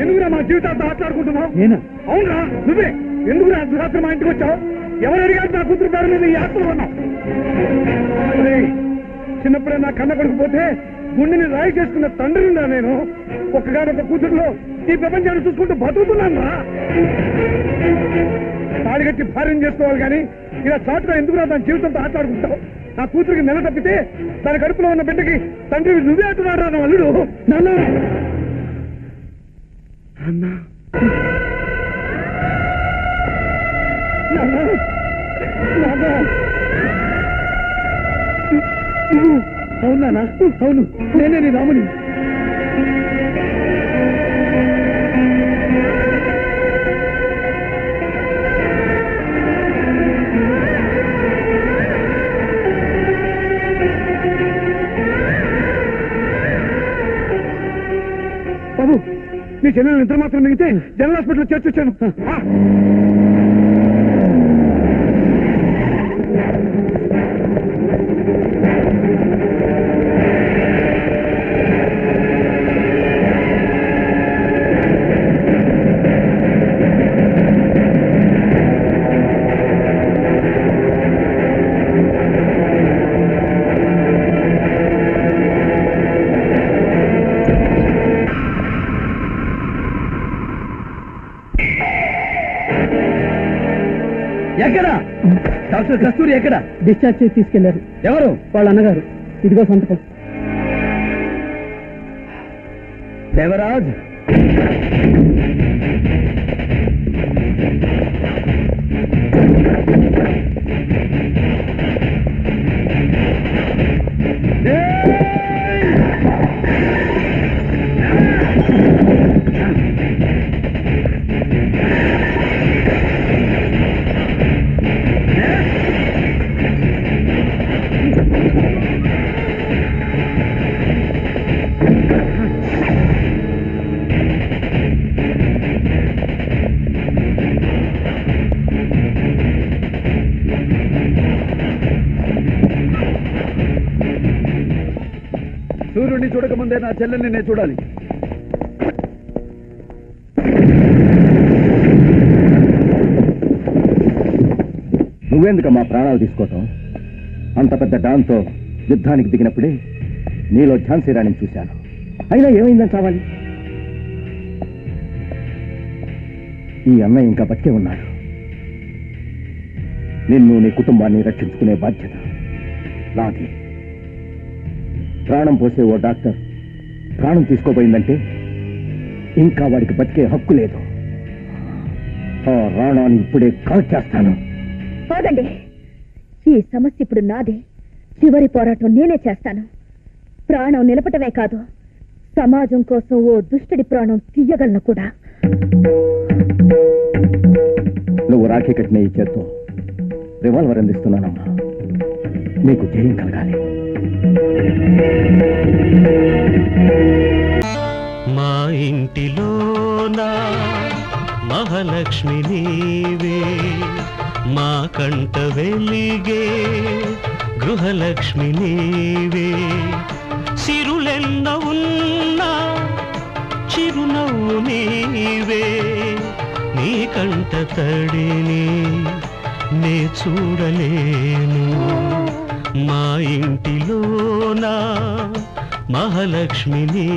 ఎందుకురా మా జీవితాలతో ఆటలాడుకుంటున్నావు? నేనా? అవునరా నువ్వే. ఎందుకురా అర్ధరాత్రి మా ఇంటికి వచ్చావు? ఎవరు అడిగారు నా కూతురు పేరు ఈ ఆత్మలు ఉన్నావు? చిన్నప్పుడే నా కన్న కొడుకు పోతే గుండెని రాయి చేసుకున్న తండ్రిని నేను. ఒక్కగానొక్క కూతురులో ఈ ప్రపంచాన్ని చూసుకుంటూ బతుకుతున్నాను రా తాడిగట్టి భార్యం చేసుకోవాలి కానీ ఇలా చాటుగా ఎందుకు దాని జీవితంతో ఆటలాడుకుంటావు? నా కూతురికి నెల తప్పితే తన కడుపులో ఉన్న బిడ్డకి తండ్రి నువ్వే అంటున్నాడు నా అల్లుడు. నాన్న. నాన్న. అవునా అవును. నేనే నీ రాముని. నీ చెల్లెలు నిద్ర మాత్రం మిగితే జనరల్ హాస్పిటల్ చేర్చొచ్చాను. ఎక్కడ? డాక్టర్ కస్తూరి ఎక్కడ? డిశ్చార్జ్ చేసి తీసుకెళ్ళారు. ఎవరు? వాళ్ళ అన్నగారు. ఇదిగో సంతకం. దేవరాజ్? సూర్యుడిని చూడకముందే నా చెల్లెల్ని నేను చూడాలి. నువ్వెందుకమ్మా ప్రాణాలు తీసుకోవటం? అంత పెద్ద డాన్తో యుద్ధానికి దిగినప్పుడే నీలో ఝాన్సీ రాణిని చూశాను. అయినా ఏమైందని కావాలి ఈ అన్నయ్య ఇంకా బతికే ఉన్నాడు. నిన్ను నీ కుటుంబాన్ని రక్షించుకునే బాధ్యత నాది. ప్రాణం పోసే ఓ డాక్టర్ ప్రాణం తీసుకోబోయిందంటే ఇంకా వాడికి బతికే హక్కు లేదు. ఆ రాణాన్ని ఇప్పుడే కాల్ చేస్తాను. పోదండి ఈ సమస్య ఇప్పుడు నాదే. చివరి పోరాటం నేనే చేస్తాను. ప్రాణం నిలపటమే కాదు సమాజం కోసం ఓ దుష్టుడి ప్రాణం తీయగలను కూడా. నువ్వు రాఖీ కట్టిన ఈ చేత్తో రివాల్వర్ అందిస్తున్నానమ్మా. నీకు జయం కలగాలి. మా ఇంటిలోన మహాలక్ష్మి నీవే మా కంట వెలిగే గృహలక్ష్మి నీవే. సిరులెన్న ఉన్నా చిరునవ్వు నీవే నీ కంట తడిని నే చూడలేను. మా ఇంటిలోనా మహాలక్ష్మిని